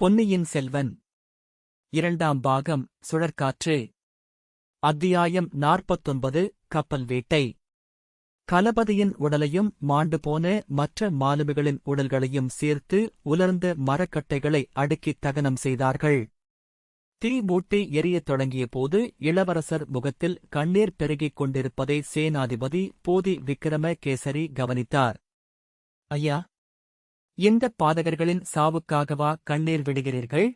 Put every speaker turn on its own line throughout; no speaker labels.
பொன்னியின் செல்வன். இரண்டாம் பாகம் சுழற்காற்று. அத்தியாயம் நாற்பத்தொன்பது கப்பல் வேட்டை. கலபதியின் உடலையும் மாண்டு போன மற்ற மாலுமிகளின் உடல்களையும் சேர்த்து உலர்ந்த மரக்கட்டைகளை அடுக்கித் தகனம் செய்தார்கள். தீ மூட்டி எரியத் தொடங்கிய போது இளவரசர் முகத்தில் கண்ணீர் பெருகிக் கொண்டிருப்பதை சேனாதிபதி போதி விக்கிரம கேசரி கவனித்தார். ஐயா இந்த பாதகர்களின் சாவுக்காகவா கண்ணீர் விடுகிறீர்கள்?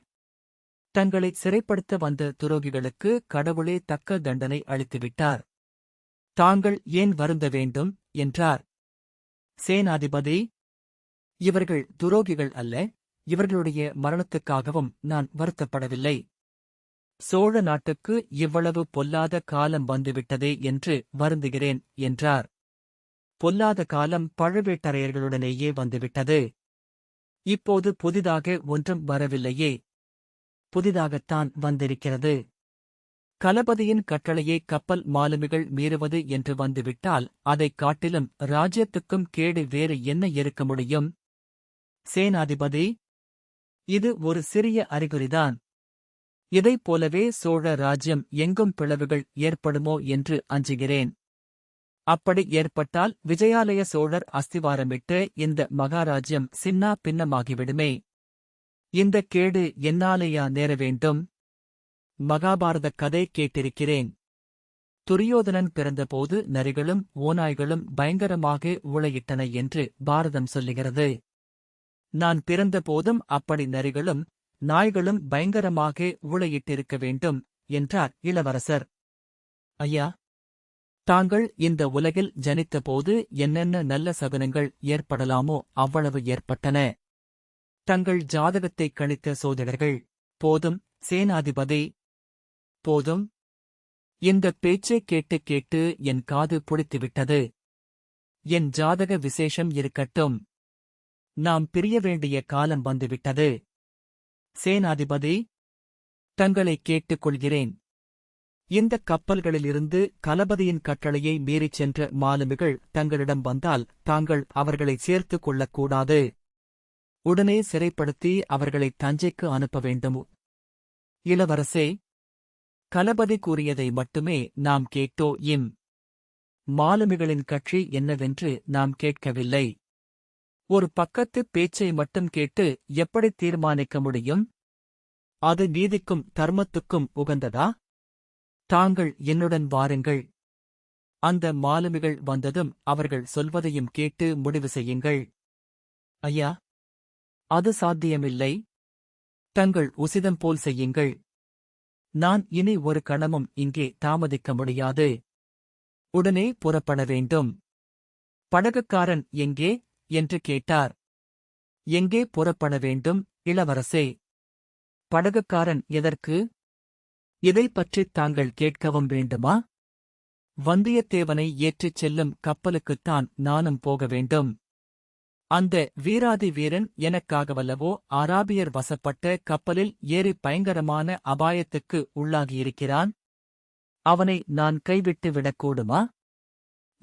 தங்களை சிறைப்படுத்த வந்த துரோகிகளுக்கு கடவுளே தக்க தண்டனை அளித்துவிட்டார். தாங்கள் ஏன் வருந்த வேண்டும்? என்றார். சேனாதிபதி இவர்கள் துரோகிகள் அல்ல இவர்களுடைய மரணத்துக்காகவும் நான் வருத்தப்படவில்லை. சோழ நாட்டுக்கு இவ்வளவு பொல்லாத காலம் வந்துவிட்டதே என்று வருந்துகிறேன் என்றார். பொல்லாத காலம் பழுவேட்டரையர்களுடனேயே வந்துவிட்டது. இப்போது புதிதாக ஒன்றும் வரவில்லையே. புதிதாகத்தான் வந்திருக்கிறது. கலபதியின் கட்டளையை கப்பல் மாலுமிகள் மீறுவது என்று வந்துவிட்டால் அதைக் காட்டிலும் ராஜ்யத்துக்கும் கேடு வேறு என்ன இருக்க முடியும்? சேனாதிபதி இது ஒரு சிறிய அறிகுறிதான். இதைப் போலவே சோழ ராஜ்யம் எங்கும் பிளவுகள் ஏற்படுமோ என்று அஞ்சுகிறேன். அப்படி ஏற்பட்டால் விஜயாலய சோழர் அஸ்திவாரமிட்டு இந்த மகாராஜ்யம் சின்னா பின்னமாகிவிடுமே. இந்த கேடு என்னாலேயா நேர வேண்டும்? மகாபாரத கதை கேட்டிருக்கிறேன். துரியோதனன் பிறந்தபோது நரிகளும் ஓநாய்களும் பயங்கரமாக ஊழையிட்டன என்று பாரதம் சொல்லுகிறது. நான் பிறந்தபோதும் அப்படி நரிகளும் நாய்களும் பயங்கரமாக ஊழையிட்டிருக்க வேண்டும் என்றார் இளவரசர். ஐயா தாங்கள் இந்த உலகில் ஜனித்தபோது என்னென்ன நல்ல சகுனங்கள் ஏற்படலாமோ அவ்வளவு ஏற்பட்டன. தங்கள் ஜாதகத்தைக் கணித்த சோதிடர்கள் போதும் சேனாதிபதி. போதும். இந்த பேச்சைக் கேட்டு கேட்டு என் காது புடித்துவிட்டது. என் ஜாதக விசேஷம் இருக்கட்டும். நாம் பிரிய வேண்டிய காலம் வந்துவிட்டது. சேனாதிபதி தங்களை கேட்டுக் கொள்கிறேன் இந்த கப்பல்களிலிருந்து கலபதியின் கட்டளையை மீறிச் சென்ற மாலுமிகள் தங்களிடம் வந்தால் தாங்கள் அவர்களை சேர்த்துக் கொள்ளக்கூடாது. உடனே சிறைப்படுத்தி அவர்களை தஞ்சைக்கு அனுப்ப வேண்டும்? இளவரசே கலபதி கூறியதை மட்டுமே நாம் கேட்டோ இம்? மாலுமிகளின் கட்சி என்னவென்று நாம் கேட்கவில்லை. ஒரு பக்கத்து பேச்சை மட்டும் கேட்டு எப்படி தீர்மானிக்க முடியும்? அது நீதிக்கும் தர்மத்துக்கும் உகந்ததா? தாங்கள் என்னுடன் வாருங்கள். அந்த மாலுமிகள் வந்ததும் அவர்கள் சொல்வதையும் கேட்டு முடிவு செய்யுங்கள். ஐயா அது சாத்தியமில்லை. தங்கள் உசிதம் போல் செய்யுங்கள். நான் இனி ஒரு கணமும் இங்கே தாமதிக்க முடியாது. உடனே புறப்பட வேண்டும். படகுக்காரன் எங்கே? என்று கேட்டார். எங்கே புறப்பட வேண்டும் இளவரசே? படகுக்காரன் எதற்கு? இதைப் பற்றித் தாங்கள் கேட்கவும் வேண்டுமா? வந்தியத்தேவனை ஏற்றிச் செல்லும் கப்பலுக்குத்தான் நானும் போக வேண்டும். அந்த வீராதி வீரன் எனக்காகவல்லவோ அராபியர் வசப்பட்ட கப்பலில் ஏறி பயங்கரமான அபாயத்துக்கு உள்ளாகியிருக்கிறான். அவனை நான் கைவிட்டு விடக்கூடுமா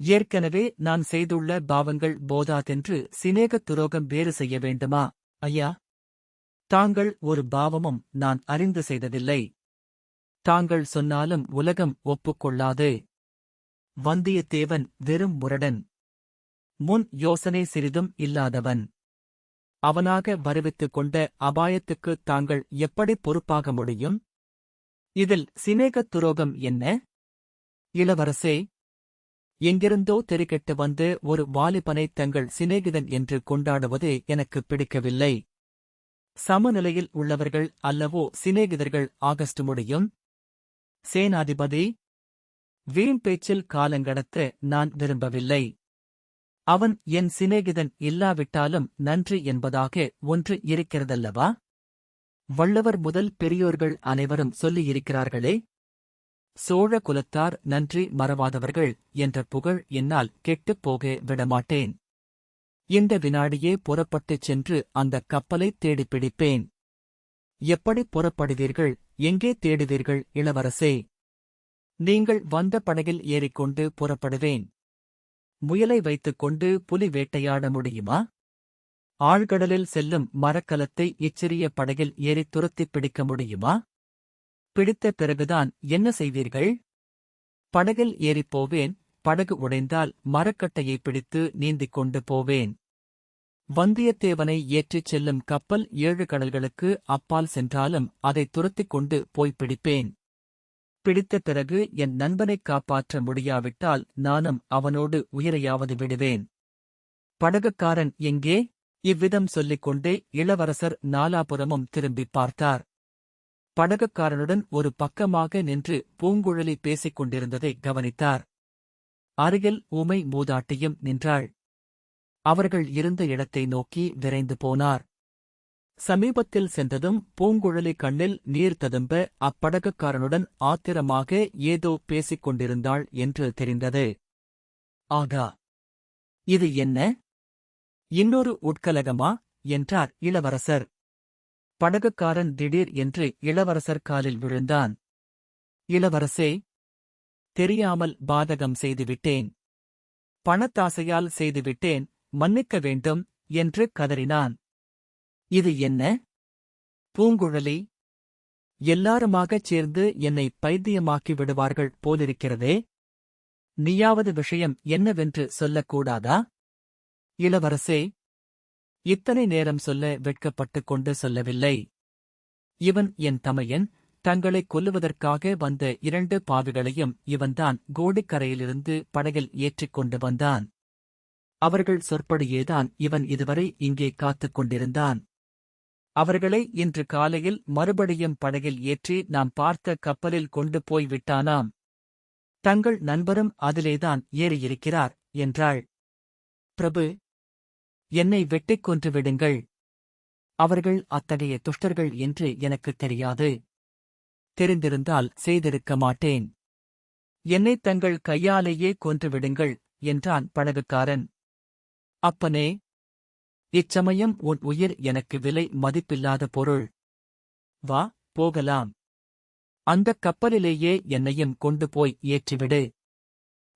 ஏற்கனவே நான் செய்துள்ள பாவங்கள் போதாதென்று சிநேகத் துரோகம் வேறு செய்ய வேண்டுமா? ஐயா தாங்கள் ஒரு பாவமும் நான் அறிந்து செய்ததில்லை. தாங்கள் சொன்னாலும் உலகம் ஒப்புக்கொள்ளாது. வந்தியத்தேவன் வெறும் முரடன். முன் யோசனை சிறிதும் இல்லாதவன். அவனாக வருவித்துக் கொண்ட அபாயத்துக்கு தாங்கள் எப்படி பொறுப்பாக முடியும்? இதில் சிநேகத் துரோகம் என்ன? இளவரசே எங்கிருந்தோ தெருக்கெட்டு வந்து ஒரு வாலிபனை தங்கள் சிநேகிதன் என்று கொண்டாடுவது எனக்கு பிடிக்கவில்லை. சமநிலையில் உள்ளவர்கள் அல்லவோ சிநேகிதர்கள் ஆகஸ்ட் முடியும்? சேனாதிபதி வீண் பேச்சில் காலங்கடத்த நான் விரும்பவில்லை. அவன் என் சிநேகிதன் இல்லாவிட்டாலும் நன்றி என்பதாக ஒன்று இருக்கிறதல்லவா? வள்ளவர் முதல் பெரியோர்கள் அனைவரும் சொல்லியிருக்கிறார்களே சோழ குலத்தார் நன்றி மறவாதவர்கள் என்ற புகழ் என்னால் கெட்டுப் போக விடமாட்டேன். இந்த வினாடியே புறப்பட்டுச் சென்று அந்தக் கப்பலைத் தேடிப் பிடிப்பேன். எப்படி புறப்படுவீர்கள் எங்கே தேடுவீர்கள் இளவரசே? நீங்கள் வந்த படகில் ஏறிக்கொண்டு புறப்படுவேன். முயலை வைத்துக்கொண்டு புலி வேட்டையாட முடியுமா? ஆழ்கடலில் செல்லும் மரக்கலத்தை இச்சிறிய படகில் ஏறித் துரத்திப் பிடிக்க முடியுமா? பிடித்த பிறகுதான் என்ன செய்வீர்கள்? படகில் ஏறிப் போவேன் படகு உடைந்தால் மரக்கட்டையை பிடித்து நீந்திக் கொண்டு போவேன். வந்தியத்தேவனை ஏற்றிச் செல்லும் கப்பல் ஏழு கடல்களுக்கு அப்பால் சென்றாலும் அதை துரத்திக் கொண்டு போய் பிடிப்பேன். பிடித்த பிறகு என் நண்பனைக் காப்பாற்ற முடியாவிட்டால் நானும் அவனோடு உயிரையாவது விடுவேன். படகுக்காரன் எங்கே? இவ்விதம் சொல்லிக் கொண்டே இளவரசர் நாலாபுரமும் திரும்பிப் பார்த்தார். படகுக்காரனுடன் ஒரு பக்கமாக நின்று பூங்குழலி பேசிக் கொண்டிருந்ததை கவனித்தார். அருகில் ஊமை மூதாட்டியும் நின்றாள். அவர்கள் இருந்த இடத்தை நோக்கி விரைந்து போனார். சமீபத்தில் சென்றதும் பூங்குழலி கண்ணில் நீர் ததும்ப அப்படகுக்காரனுடன் ஆத்திரமாக ஏதோ பேசிக் கொண்டிருந்தாள் என்று தெரிந்தது. ஆகா இது என்ன? இன்னொரு உட்கலகமா? என்றார் இளவரசர். படகுக்காரன் திடீர் என்று இளவரசர் காலில் விழுந்தான். இளவரசே தெரியாமல் பாதகம் செய்துவிட்டேன். பணத்தாசையால் செய்துவிட்டேன். மன்னிக்க வேண்டும் என்று கதறினான். இது என்ன? பூங்குழலி எல்லாருமாகச் சேர்ந்து என்னை பைத்தியமாக்கி விடுவார்கள் போலிருக்கிறதே. நீயாவது விஷயம் என்னவென்று சொல்லக்கூடாதா? இளவரசே இத்தனை நேரம் சொல்ல வெட்கப்பட்டுக் கொண்டு சொல்லவில்லை. இவன் என் தமையன் தங்களைக் கொல்லுவதற்காக வந்த இரண்டு பாவிகளையும் இவன்தான் கோடிக்கரையிலிருந்து படகில் ஏற்றிக் கொண்டு வந்தான். அவர்கள் சொற்படியேதான் இவன் இதுவரை இங்கே காத்துக் கொண்டிருந்தான். அவர்களை இன்று காலையில் மறுபடியும் படகில் ஏற்றி நாம் பார்த்த கப்பலில் கொண்டு போய் விட்டானாம். தங்கள் நண்பரும் அதிலேதான் ஏறியிருக்கிறார் என்றாள். பிரபு என்னை வெட்டிக் கொன்று விடுங்கள். அவர்கள் அத்தகைய துஷ்டர்கள் என்று எனக்குத் தெரியாது. தெரிந்திருந்தால் செய்திருக்க மாட்டேன். என்னை தங்கள் கையாலேயே கொன்று விடுங்கள் என்றான் படகுக்காரன். அப்பனே இச்சமயம் உன் உயிர் எனக்கு விலை மதிப்பில்லாத பொருள். வா போகலாம். அந்தக் கப்பலிலேயே என்னையும் கொண்டு போய் ஏற்றிவிடு.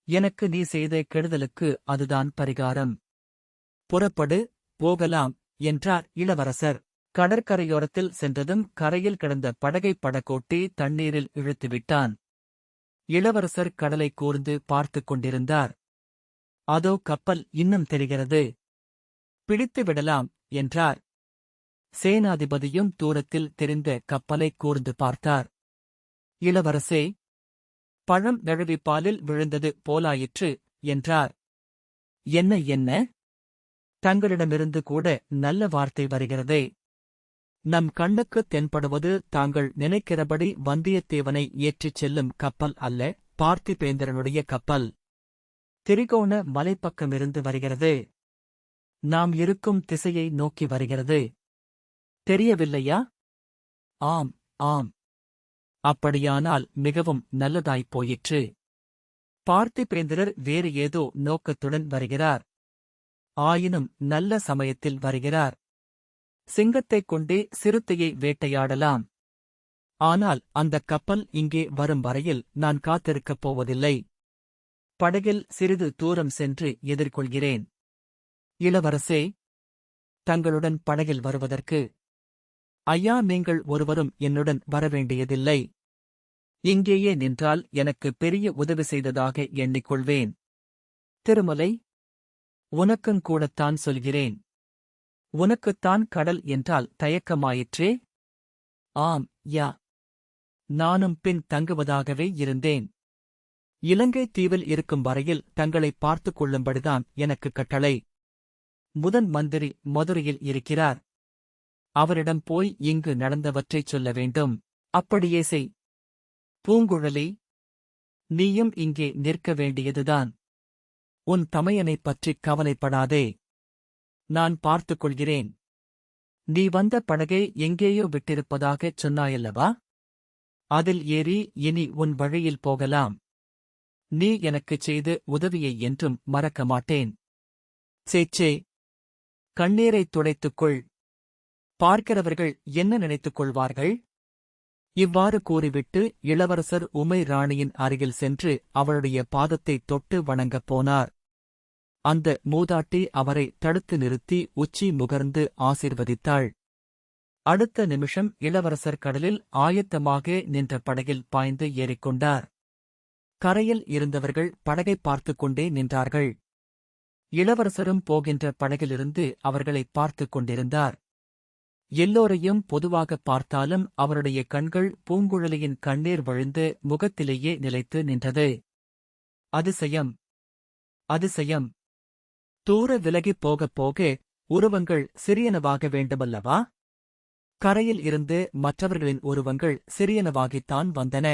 எனக்கு நீ செய்த கெடுதலுக்கு அதுதான் பரிகாரம். புறப்படு போகலாம் என்றார் இளவரசர். கடற்கரையோரத்தில் சென்றதும் கரையில் கிடந்த படகை படகோட்டி தண்ணீரில் இழுத்துவிட்டான். இளவரசர் கடலை கூர்ந்து பார்த்துக் கொண்டிருந்தார். அதோ கப்பல் இன்னும் தெரிகிறது. பிடித்து விடலாம் என்றார். சேனாதிபதியும் தூரத்தில் தெரிந்த கப்பலை கூர்ந்து பார்த்தார். இளவரசே பழம் நழுவி பாலில் விழுந்தது போலாயிற்று என்றார். என்ன என்ன? தங்களிடமிருந்து கூட நல்ல வார்த்தை வருகிறதே. நம் கண்ணுக்கு தென்படுவது தாங்கள் நினைக்கிறபடி வந்தியத்தேவனை ஏற்றிச் செல்லும் கப்பல் அல்ல பார்த்திபேந்திரனுடைய கப்பல். திரிகோண மலைப்பக்கமிருந்து வருகிறது. நாம் இருக்கும் திசையை நோக்கி வருகிறது. தெரியவில்லையா? ஆம் ஆம். அப்படியானால் மிகவும் நல்லதாய்ப் போயிற்று. பார்த்திபேந்திரர் வேறு ஏதோ நோக்கத்துடன் வருகிறார். ஆயினும் நல்ல சமயத்தில் வருகிறார். சிங்கத்தைக் கொண்டே சிறுத்தையை வேட்டையாடலாம். ஆனால் அந்தக் கப்பல் இங்கே வரும் வரையில் நான் காத்திருக்கப் போவதில்லை. படகில் சிறிது தூரம் சென்று எதிர்கொள்கிறேன். இளவரசே தங்களுடன் படகில் வருவதற்கு ஐயா நீங்கள் ஒருவரும் என்னுடன் வரவேண்டியதில்லை. இங்கேயே நின்றால் எனக்கு பெரிய உதவி செய்ததாக எண்ணிக்கொள்வேன். திருமலை உனக்குங் கூடத்தான் சொல்கிறேன். உனக்குத்தான் கடல் என்றால் தயக்கமாயிற்றே? ஆம் யா. நானும் பின் தங்குவதாகவே இருந்தேன். இலங்கை தீவில் இருக்கும் வரையில் தங்களை பார்த்துக் கொள்ளும்படிதான் எனக்கு கட்டளை. முதன் மந்திரி மதுரையில் இருக்கிறார். அவரிடம் போய் இங்கு நடந்தவற்றைச் சொல்ல வேண்டும். அப்படியே செய். பூங்குழலி நீயும் இங்கே நிற்க வேண்டியதுதான். உன் தமையனைப் பற்றிக் கவலைப்படாதே. நான் பார்த்துக் கொள்கிறேன். நீ வந்த படகை எங்கேயோ விட்டிருப்பதாகச் சொன்னாயல்லவா? அதில் ஏறி இனி உன் வழியில் போகலாம். நீ எனக்குச் செய்த உதவியை என்றும் மறக்க மாட்டேன். சேச்சே கண்ணீரைத் துடைத்துக்கொள். பார்க்கிறவர்கள் என்ன நினைத்துக் கொள்வார்கள்? இவ்வாறு கூறிவிட்டு இளவரசர் உமை ராணியின் அருகில் சென்று அவளுடைய பாதத்தைத் தொட்டு வணங்கப் போனார். அந்த மூதாட்டி அவரை தடுத்து நிறுத்தி உச்சி முகர்ந்து ஆசிர்வதித்தாள். அடுத்த நிமிஷம் இளவரசர் கடலில் ஆயத்தமாக நின்ற படகில் பாய்ந்து ஏறிக்கொண்டார். கரையில் இருந்தவர்கள் படகை பார்த்துக் கொண்டே நின்றார்கள். இளவரசரும் போகின்ற படகிலிருந்து அவர்களை பார்த்துக் கொண்டிருந்தார். எல்லோரையும் பொதுவாக பார்த்தாலும் அவருடைய கண்கள் பூங்குழலியின் கண்ணீர் வழிந்து முகத்திலேயே நிலைத்து நின்றது. அதிசயம்! அதிசயம்! தூர விலகிப் போகப் போக உருவங்கள் சிறியனவாக வேண்டுமல்லவா? கரையில் இருந்து மற்றவர்களின் உருவங்கள் சிறியனவாகித்தான் வந்தன.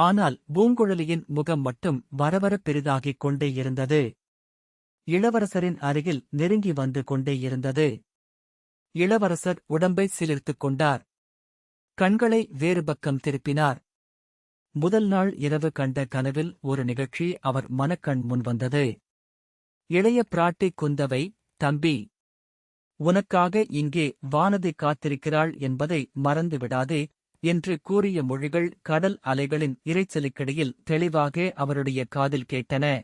ஆனால் பூங்குழலியின் முகம் மட்டும் வரவர பெரிதாகிக் கொண்டே இருந்தது. இளவரசரின் அருகில் நெருங்கி வந்து கொண்டே இருந்தது. இளவரசர் உடம்பை சிலிர்த்துக் கொண்டார். கண்களை வேறு பக்கம் திருப்பினார். முதல் நாள் இரவு கண்ட கனவில் ஒரு நிகழ்ச்சி அவர் மனக்கண் முன் வந்தது. இளைய பிராட்டி குந்தவை தம்பி உனக்காக இங்கே வானதி காத்திருக்கிறாள் என்பதை மறந்துவிடாதே. என்று கூறிய மொழிகள் கடல் அலைகளின் இரைச்சலுக்கிடையில் தெளிவாக அவருடைய காதில் கேட்டன.